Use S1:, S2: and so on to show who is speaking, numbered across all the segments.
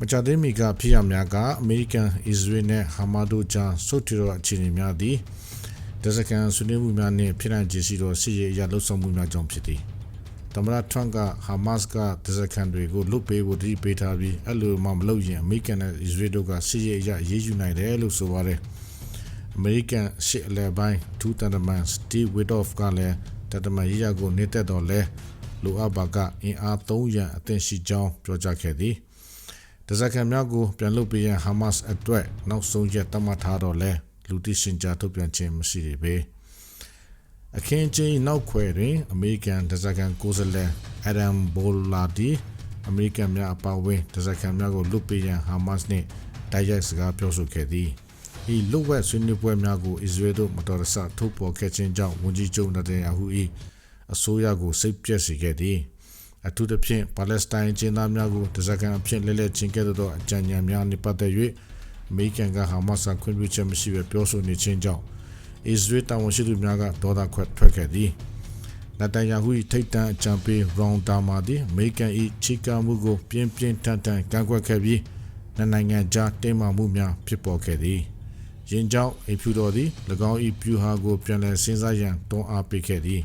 S1: မကြသေးမီကဖြစ်ရများကအမေရိကန်အစ္စရေးနဲ့ဟာမာတို့ကြားဆုတ်ထီတော်အခြေအနေများသည်ဒဇကန်ဆွေးနွေးမှုများနှင့်ဖြစ်နိုင်ခြေရှိသောစစ်ရေးအရာလှုပ်ဆောင်မှုများကြောင့်ဖြစ်သည်သမ္မတထရန့်ကဟာမတ်စ်ကဒဇကန်တွေကိုလွတ်ပေးဖို့တတိပေးထားပြီးအဲ့လိုမှမလုပ်ရင်အမေရိကန်နဲ့အစ္စရေးတို့ကစစ်ရေးအရာရေးယူနိုင်တယ်လို့ဆိုပါတယ်အမေရိကန်ရှစ်အလဲပိုင်းထူးတန်တမန်စတီဝစ်ဒေါ့ဖ်ကလည်းတတမန်ရေးရာကိုနေတက်တော်လဲလိုအပ်ပါကအင်အား300ရန်အသင့်ရှိကြောင်းပြောကြားခဲ့သည် တဇက်ခံများကိုပြန်လုပ်ပေးရန်ဟာမတ်စ်အတွက်နောက်ဆုံးရက်တတ်မှတ်ထားတော့လဲလူသိရှင်ကြားထုတ်ပြန်ခြင်းမရှိသေးပေအခင်းချင်းနောက်ခွဲတွင်အမေရိကန်တဇက်ခံကိုယ်စားလှယ်အဒမ်ဘိုလာဒီအမေရိကန်များအပါအဝင်တဇက်ခံများကိုလွတ်ပေးရန်ဟာမတ်စ်နှင့်တိုက်ရိုက်စကားပြောဆိုခဲ့သည်ဤလွတ်ဝက်ဆွေးနွေးပွဲများကိုအစ္စရေးတို့မတော်တဆထုတ်ပေါ်ခဲ့ခြင်းကြောင့်ဝန်ကြီးချုပ်နတန်ယာဟု၏အစိုးရကိုစိတ်ပြည့်စေခဲ့သည် အထူးသဖြင့်ပါလက်စတိုင်းကျင်းသားများကိုတစကန်အဖြစ်လဲလှယ်ချင်းကဲ့သို့သောအကြံဉာဏ်များနှင့်ပတ်သက်၍အမေရိကန်ကဟာမတ်စ်ခွင့်ပြုချက်မရှိဘဲပြောဆိုနေခြင်းကြောင့်အစ္စရေးတာဝန်ရှိသူများကဒေါသခွက်ထွက်ခဲ့သည်နတန်ယာဟု၏ထိတ်တန့်အကြံပေးရောင်တာမာသည်အမေရိကန်၏ချီကာမှုကိုပြင်းပြင်းထန်ထန်ကန့်ကွက်ခဲ့ပြီးနှစ်နိုင်ငံကြားတင်းမာမှုများဖြစ်ပေါ်ခဲ့သည်ယင်းကြောင့်အဖြူတော်သည်၎င်း၏ပြူဟာကိုပြန်လည်စဉ်းစားရန်တွန်းအားပေးခဲ့သည်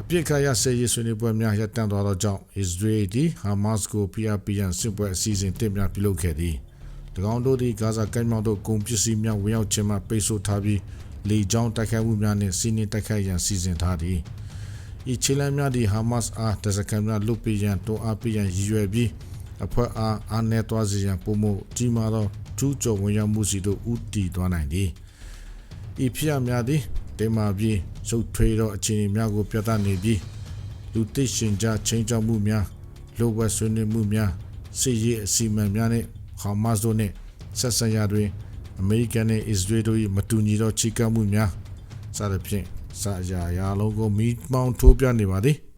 S1: အပြစ်ခါရဆေးရဆွေးနွေးပွဲများရပ်တန့်သွားသောကြောင့်အစ္စရေးသည်ဟာမတ်စ်ကို PRPN စစ်ပွဲအစီအစဉ်တစ်များပြုလုပ်ခဲ့သည်၎င်းတို့သည်ဂါဇာကမ်းမြောင်သို့ကုန်ပစ္စည်းများဝင်ရောက်ခြင်းမှပိတ်ဆို့ထားပြီးလေကြောင်းတိုက်ခိုက်မှုများနှင့်စီးနင်းတိုက်ခိုက်ရန်စီစဉ်ထားသည်ဤခြေလှမ်းများသည်ဟာမတ်စ်အားတစကန်များလွတ်ပေးရန်တွန်းအားပေးရန်ရည်ရွယ်ပြီးအဖွဲ့အားအားနည်းသွားစေရန်ပုံမှုကြီးမားသောကျူးကျော်ဝင်ရောက်မှုစီတို့ဦးတည်သွားနိုင်သည်ဤဖြစ်ရများသည် တင်မာပြီးရုပ်ထွေးသောအခြေအနေများကို ပြသနေပြီးလူသိရှင်ကြားချင်းချောက်မှုများလိုဝက်ဆွေးနွေးမှုများစစ်ရေးအစီအမံများနှင့်ဟာမတ်စ်တို့နှင့်ဆက်ဆံရာတွင်အမေရိကန်နှင့်အစ္စရေးတို့၏မတူညီသောချိကပ်မှုများစသဖြင့်စာရာရာလုံးကိုမိမောင်းထိုးပြနေပါသည်